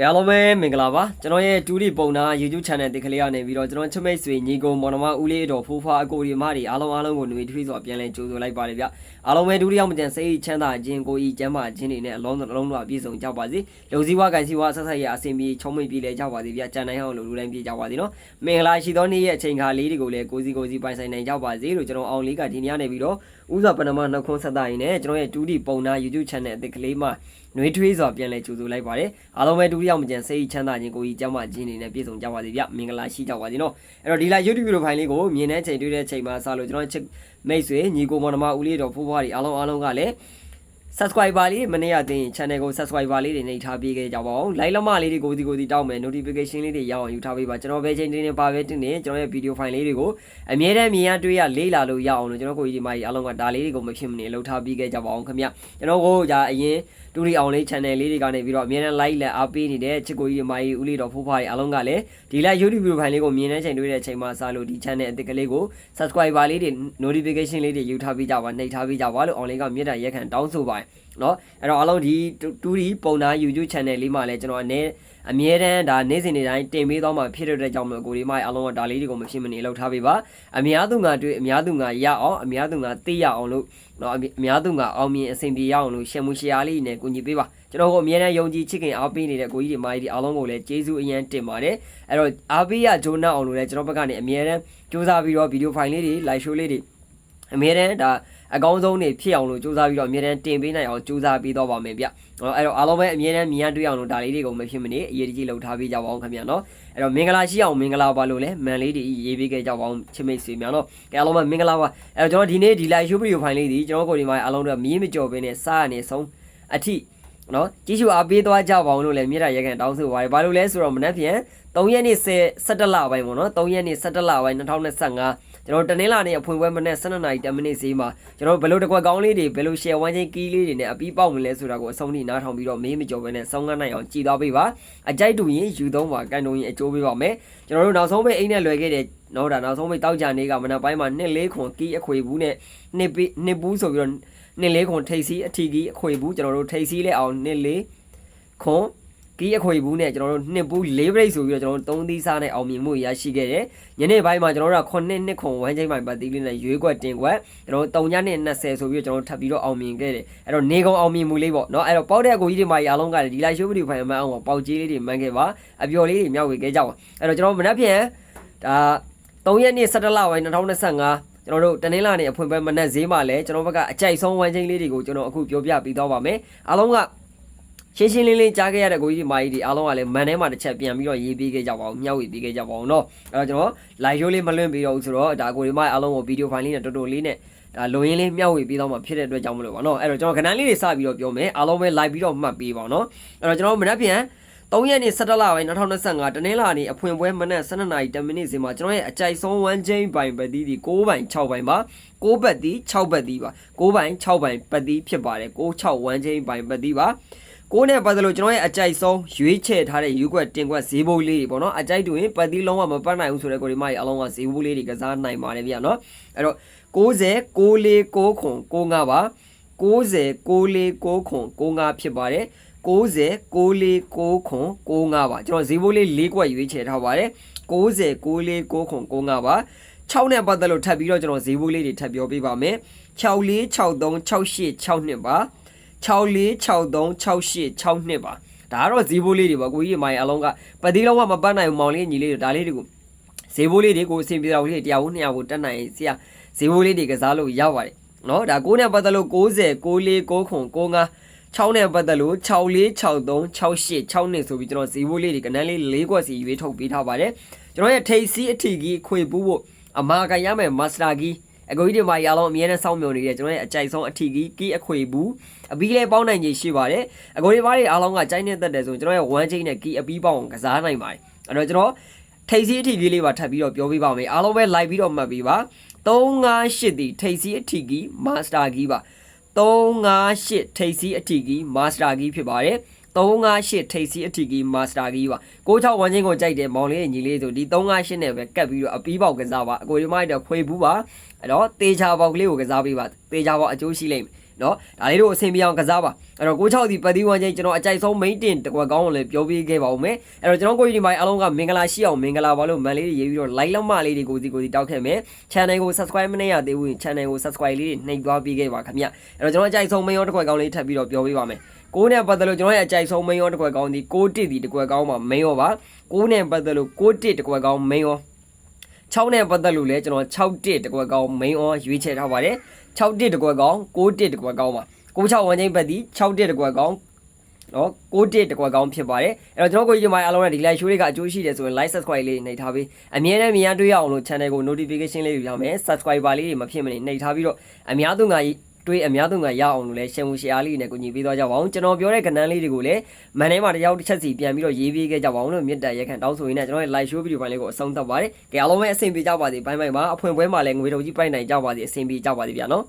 ကဲအားလုံးပဲမင်္ဂလာပါကျွန်တော်ရဲ့ဒူဒီပုံနာ YouTube channel တစ်ခလေးရနေပြီးတော့ကျွန်တော်ချမိတ်ဆွေညီကုံမော်နမဦးလေးတော်ဖိုးဖွားအကိုဒီမတွေအားလုံးအားလုံးကိုຫນွေထွေးစွာပြန်လည်ကြိုဆိုလိုက်ပါတယ်ဗျအားလုံးပဲဒူဒီရောက်မကြံစိတ်ချမ်းသာခြင်းကိုဤကျမ်းမာခြင်းတွေနဲ့အလုံးစုံအလုံးစုံပြည့်စုံကြပါစေလုံစည်းဝါကန်စည်းဝါဆက်ဆက်ရအစဉ်ပြေချုံမိတ်ပြေလဲကြပါစေဗျကြံနိုင်အောင်လူလူတိုင်းပြေကြပါစေနော်မင်္ဂလာရှိသောနေ့ရဲ့အချိန်ခါလေးတွေကိုလည်းကိုစီကိုစီပိုင်ဆိုင်နိုင်ကြပါစေလို့ကျွန်တော်အောင်လေးကဒီနေ့နေပြီးတော့ဥစွာပဏမနှုတ်ခွန်းဆက်တာရင်နဲ့ကျွန်တော်ရဲ့ဒူဒီပုံနာ YouTube channel အသစ်ကလေးမှာຫນွေထွေးစွာပြန်လဲကြိုဆိုလိုက်ပါတယ်အားလုံးပဲဒူဒီရောက်မကြံစိတ်ချမ်းသာခြင်းကိုဤကျမ်းမာခြင်းတွေနဲ့ပြည့်စုံကြပါစေဗျမင်္ဂလာရှိကြပါစေနော်အဲ့တော့ဒီလာ YouTube ဗီဒီယိုဖိုင်လေးကိုမြင်တဲ့ချိန်တွေ့တဲ့ချိန်မှာစလို့ကျွန်တော်ချစ်မိတ်ဆွေညီကိုမောင်နှမဦးလေးတော်ဖိုးဖွားတွေအားလုံးအားလုံးကလည်း subscriber လေးမနေ့ကတင် channel ကို subscriber လေးတွေနှိပ်ထားပေးခဲ့ကြပါအောင် like လမလေးတွေကိုဒီကိုဒီတောက်မယ် notification လေးတွေရအောင်ယူထားပေးပါကျွန်တော်ပဲချိန်တင်းနေပါပဲတင်နေကျွန်တော်ရဲ့ video file လေးတွေကိုအမြဲတမ်းမြင်ရတွေ့ရလေးလာလို့ရအောင်လို့ကျွန်တော်ကိုကြီးဒီမကြီးအားလုံးကဒါလေးတွေကိုမဖြစ်မနေလှုပ်ထားပေးခဲ့ကြပါအောင်ခင်ဗျကျွန်တော်ကိုဒါအရင်တူရီအောင်လေး channel လေးတွေကနေပြီးတော့အမြဲတမ်း like လက်အားပေးနေတဲ့ချစ်ကိုကြီးဒီမကြီးဦးလေးတော်ဖိုးဖွားတွေအားလုံးကလည်းဒီလိုက် YouTube video file လေးကိုမြင်တဲ့ချိန်တွေ့တဲ့ချိန်မှာစလို့ဒီ channel အသစ်ကလေးကို subscriber လေးတွေ notification လေးတွေယူထားပေးကြပါနှိပ်ထားပေးကြပါလို့အောင်လေးကမြေတားရက်ခံတောင်းဆိုပါတယ် เนาะအဲ့တော့အားလုံးဒီတူဒီပုံနာ YouTube channel လေးမှာလည်းကျွန်တော်အနေအမြဲတမ်းဒါနေ့စဉ်နေ့တိုင်းတင်ပေးသွားမှာဖြစ်တဲ့ကြောင့်မလို့ကိုဒီမအားလုံးကဒါလေးတွေကိုမဖြစ်မနေလောက်ထားပေးပါအများသူငါတွေ့အများသူငါရအောင်အများသူငါသိရအောင်လို့เนาะအများသူငါအောင်မြင်အဆင်ပြေရအောင်လို့ရှယ်မှုရှယ်အားလေးနဲ့ကူညီပေးပါကျွန်တော်တို့အမြဲတမ်းယုံကြည်ချစ်ခင်အားပေးနေတဲ့ကိုကြီးဒီမကြီးဒီအားလုံးကိုလည်းကျေးဇူးအရန်တင်ပါတယ်အဲ့တော့အားပေးရဂျိုးနောက်အောင်လို့လည်းကျွန်တော်ဘက်ကနေအမြဲတမ်းစူးစမ်းပြီးတော့ဗီဒီယိုဖိုင်လေးတွေ live show လေးတွေအမြဲတမ်းဒါ အကောင်းဆုံးနေဖြစ်အောင်လို့စူးစမ်းပြီးတော့အမြဲတမ်းတင်ပေးနိုင်အောင်စူးစမ်းပေးတော့ပါမယ်ဗျ။အဲ့တော့အားလုံးပဲအမြဲတမ်းမြင်ရတွေ့အောင်လို့ဒါလေးတွေကိုမဖြစ်မနေအရေးတကြီးလှုပ်ထားပေးကြပါအောင်ခင်ဗျာနော်။အဲ့တော့မင်္ဂလာရှိအောင်မင်္ဂလာပါလို့လည်းမန်လေးတွေရေးပေးခဲ့ကြပါအောင်ချစ်မိတ်ဆွေများနော်။ကဲအားလုံးပဲမင်္ဂလာပါ။အဲ့တော့ကျွန်တော်ဒီနေ့ဒီ live show video file လေးဒီကျွန်တော်ကိုဒီမှာအားလုံးတော့မီးမကြော်ဘဲနဲ့စားရနေဆုံးအထိ နော်ကြီးစုအားပေးသွားကြပါအောင်လို့လည်းမြေတားရက်ကန်တောင်းဆိုပါတယ်။ဘာလို့လဲဆိုတော့မနက်ဖြန်3ရက်နေ့10 17လပိုင်းပေါ့နော်3ရက်နေ့17လပိုင်း2025ကျွန်တော်တနင်္လာနေ့အဖွင့်ပွဲမနေ့12နာရီ10မိနစ်စီးမှာကျွန်တော်ဘယ်လိုတကွက်ကောင်းလေးတွေဘယ်လို share ဝမ်းချင်းကီးလေးတွေနဲ့အပီးပေါက်မလဲဆိုတာကိုအဆုံးထိနားထောင်ပြီးတော့မေးမကြော်ပဲနဲ့စောင်းကားနိုင်အောင်ကြည်သွားပေးပါအကြိုက်တူရင်ယူသုံးပါကန်တုံရင်အကျိုးပေးပါမယ်ကျွန်တော်တို့နောက်ဆုံးပိတ်အိမ်နဲ့လွယ်ခဲ့တဲ့ နော်ဒါနောက်ဆုံးပိတ်တောက်ကြနေကမနက်ပိုင်းမှာနှစ်လေးခွန်ကီးအခွေဘူးနဲ့နှစ်ပြီးနှစ်ဘူးဆိုပြီးတော့နှစ်လေးခွန်ထိပ်စီးအထီကီးအခွေဘူးကျွန်တော်တို့ထိပ်စီးလဲအောင်နှစ်လေးခွန်ကီးအခွေဘူးနဲ့ကျွန်တော်တို့နှစ်ဘူးလေးပရိတ်ဆိုပြီးတော့ကျွန်တော်တို့သုံးသီးစားနဲ့အောင်မြင်မှုရရှိခဲ့တယ်။ညနေပိုင်းမှာကျွန်တော်တို့က9နှစ်ခွန်ဝမ်းချိန်ပိုင်းပတ်သီးလေးနဲ့ရွေးကွက်တင်ကွက်ကျွန်တော်တို့3ညနဲ့20ဆိုပြီးတော့ကျွန်တော်တို့ထပ်ပြီးတော့အောင်မြင်ခဲ့တယ်။အဲ့တော့နေကုန်အောင်မြင်မှုလေးပေါ့နော်။အဲ့တော့ပေါက်တဲ့အကိုကြီးတွေမှာအားလုံးကလည်းဒီလိုက်ရှိုးဗီဒီယိုဖိုင်မှန်အောင်ပေါက်ကြီးလေးတွေမှန်ခဲ့ပါအပျော်လေးတွေမြောက်ဝေခဲ့ကြပါ။အဲ့တော့ကျွန်တော်မနက်ဖြန်ဒါ 3ရက်နေ့17လပိုင်း2025ကျွန်တော်တို့တနင်္လာနေ့အဖွင့်ပွဲမနက်ဈေးမှာလည်းကျွန်တော်ဘက်ကအကြိုက်ဆုံးဝမ်းချင်းလေးတွေကိုကျွန်တော်အခုပြောပြပေးသွားပါမယ်အားလုံးကရှင်းရှင်းလင်းလင်းကြားခဲ့ရတဲ့ကိုကြီးဒီမာကြီးဒီအားလုံးကလည်းမန်ထဲမှာတစ်ချက်ပြန်ပြီးတော့ရေးပေးခဲ့ကြပါအောင်မျှဝေပေးခဲ့ကြပါအောင်เนาะအဲ့တော့ကျွန်တော်လိုက်ရိုးလေးမလွင့်ပြီးတော့ဆိုတော့ဒါကိုဒီမာအားလုံးကိုဗီဒီယိုဖိုင်လေးနဲ့တော်တော်လေးနဲ့ဒါလုံရင်းလေးမျှဝေပေးတော့မှဖြစ်တဲ့အတွက်ကြောင့်မလို့ပါเนาะအဲ့တော့ကျွန်တော်ခဏလေးတွေစပြီးတော့ပြောမယ်အားလုံးပဲ live ပြီးတော့မှတ်ပေးပါအောင်เนาะအဲ့တော့ကျွန်တော်မနက်ဖြန် 3ရက်နေ့17လပိုင်း2025တနင်္လာနေ့အဖွင့်ပွဲမနက်12နာရီ10မိနစ်စီမှာကျွန်တော်ရဲ့အကြိုက်ဆုံး1ချိန်ပိုင်ပတ်သီးဒီ6ပိုင်6ပိုင်ပါ6ပတ်သီး6ပတ်သီးပါ6ပိုင်6ပိုင်ပတ်သီးဖြစ်ပါတယ်6 6 1ချိန်ပိုင်ပတ်သီးပါကိုနဲ့ပတ်သက်လို့ကျွန်တော်ရဲ့အကြိုက်ဆုံးရွေးချယ်ထားတဲ့ယူကွက်တင်ကွက်ဈေးဘိုးလေးတွေပေါ့နော်အကြိုက်တူရင်ပတ်သီးလုံးဝမပတ်နိုင်ဘူးဆိုတဲ့ကိုဒီမကြီးအလုံးကဈေးဘိုးလေးတွေကစားနိုင်ပါတယ်ဗျာနော်အဲ့တော့60 64 6ခွန်65ပါ90 64 6ခွန်65ဖြစ်ပါတယ် 90 94 6ခွန်65ပါကျွန်တော်ဈေးဘိုးလေး၄ကွက်ရွေးချယ်ထားပါတယ်90 94 6ခွန်65ပါ6နဲ့ပတ်သက်လို့ထပ်ပြီးတော့ကျွန်တော်ဈေးဘိုးလေးတွေထပ်ပြောပေးပါမယ်64 63 68 62ပါ64636862ပါဒါကတော့ဈေးဘိုးလေးတွေပါကိုကြီးမိုင်အလုံးကပတိလုံးကမပတ်နိုင်ဘူးမောင်လေးညီလေးတွေဒါလေးတွေကိုဈေးဘိုးလေးတွေကိုအဆင်ပြေတော်လေးတရားဦး200ကိုတက်နိုင်ဆရာဈေးဘိုးလေးတွေကစားလို့ရပါတယ်နော်ဒါ6နဲ့ပတ်သက်လို့90 94 9ခွန်95 6နဲ့ပတ်သက်လို့6463 68 6နှစ်ဆိုပြီးကျွန်တော်ဈေးဘိုးလေးတွေကနန်းလေး၄ခွက်စီရွေးထုတ်ပေးထားပါတယ်ကျွန်တော်ရဲ့ထိတ်စီးအထီကြီးခွေပူးဖို့အမာကန်ရမယ်မာစတာကြီးအကိုကြီးတွေမှာရအောင်အမြဲတမ်းစောင့်မျှော်နေတဲ့ကျွန်တော်ရဲ့အကြိုက်ဆုံးအထီကြီးကီးအခွေဘူးအပီးလေးပေါင်းနိုင်ကြီးရှိပါတယ်အကိုကြီးဘားတွေအားလုံးကကြိုက်နေတတ်တယ်ဆိုကျွန်တော်ရဲ့1ချိန်နဲ့ကီးအပီးပေါင်းကစားနိုင်ပါတယ်အဲ့တော့ကျွန်တော်ထိတ်စီအထီကြီးလေးပါထပ်ပြီးတော့ပြောပေးပါမယ်အားလုံးပဲ live ပြီးတော့မှတ်ပေးပါ358ဒီထိတ်စီအထီကြီးမာစတာကြီးပါ 358ထိတ်စီအထီကြီးမာစတာကြီးဖြစ်ပါတယ်358ထိပ်စီအထီကြီးမာစတာကြီးပါ66ဝန်းချင်းကိုကြိုက်တယ်မောင်လေးညီလေးဆိုဒီ358နဲ့ပဲကတ်ပြီးတော့အပီးပေါက်ကစားပါအကိုဒီမိုက်တော့ခွေဘူးပါအဲ့တော့တေချာပေါက်ကလေးကိုကစားပေးပါတေချာပေါက်အကျိုးရှိလိမ့်မယ် နော်ဒါလေးတို့အဆင်ပြေအောင်ကစားပါအဲ့တော့96ဒီပတ်တီးဝမ်ချင်းကျွန်တော်အကြိုက်ဆုံး main တင်တကွက်ကောင်းကိုလည်းပြောပြခဲ့ပါဦးမယ်အဲ့တော့ကျွန်တော်ကိုဒီမိုင်အားလုံးကမင်္ဂလာရှိအောင်မင်္ဂလာပါလို့မန်လေးတွေရေးပြီးတော့ like လောက်မလေးတွေကိုစီကိုစီတောက်ခဲ့မယ် channel ကို subscribe မနေရသေးဘူး channel ကို subscribe လေးတွေနှိပ်သွားပေးခဲ့ပါခင်ဗျအဲ့တော့ကျွန်တော်အကြိုက်ဆုံး main ရောတကွက်ကောင်းလေးထပ်ပြီးတော့ပြောပြပါမယ်ကိုနဲ့ပတ်သက်လို့ကျွန်တော်ရဲ့အကြိုက်ဆုံး main ရောတကွက်ကောင်းဒီ6တစ်ဒီတကွက်ကောင်းမှာ main ရောပါကိုနဲ့ပတ်သက်လို့6တစ်တကွက်ကောင်း main ရော6နဲ့ပတ်သက်လို့လည်းကျွန်တော်6တစ်တကွက်ကောင်း main ရောရွေးချယ်ထားပါတယ် 6တစ်တကွက်ကောင်း6တစ်တကွက်ကောင်းပါ96ဝန်းချင်းပတ်ဒီ6တစ်တကွက်ကောင်းနော်6တစ်တကွက်ကောင်းဖြစ်ပါတယ်အဲ့တော့ကျွန်တော်ကိုကြီးမိုင်အားလုံးနဲ့ဒီ live show တွေကအကျိုးရှိတယ်ဆိုရင် like subscribe လေးနှိပ်ထားပြီးအမြဲတမ်းမြင်ရတွေ့ရအောင်လို့ channel ကို notification လေးယူရမယ် subscriber လေးတွေမဖြစ်မနေနှိပ်ထားပြီးတော့အများသူငါ တွေးအများသူငါရအောင်လို့လဲရှယ်မှုရှယ်အားလေးနဲ့ကိုညီပေးသွားကြပါအောင်ကျွန်တော်ပြောတဲ့ကဏ္ဍလေးတွေကိုလည်းမန်ထဲမှာတယောက်တစ်ချက်စီပြန်ပြီးတော့ရေးပေးခဲ့ကြပါအောင်လို့မြစ်တာရက်ခံတောင်းဆိုရင်းနဲ့ကျွန်တော်ရဲ့ live show video ပိုင်းလေးကိုအဆုံးသတ်ပါတယ်ကြည့်အားလုံးပဲအဆင်ပြေကြပါစေဘိုင်းဘိုင်းပါအဖွင့်ပွဲမှာလည်းငွေထုတ်ကြီးပိုက်နိုင်ကြပါစေအဆင်ပြေကြပါစေဗျာနော်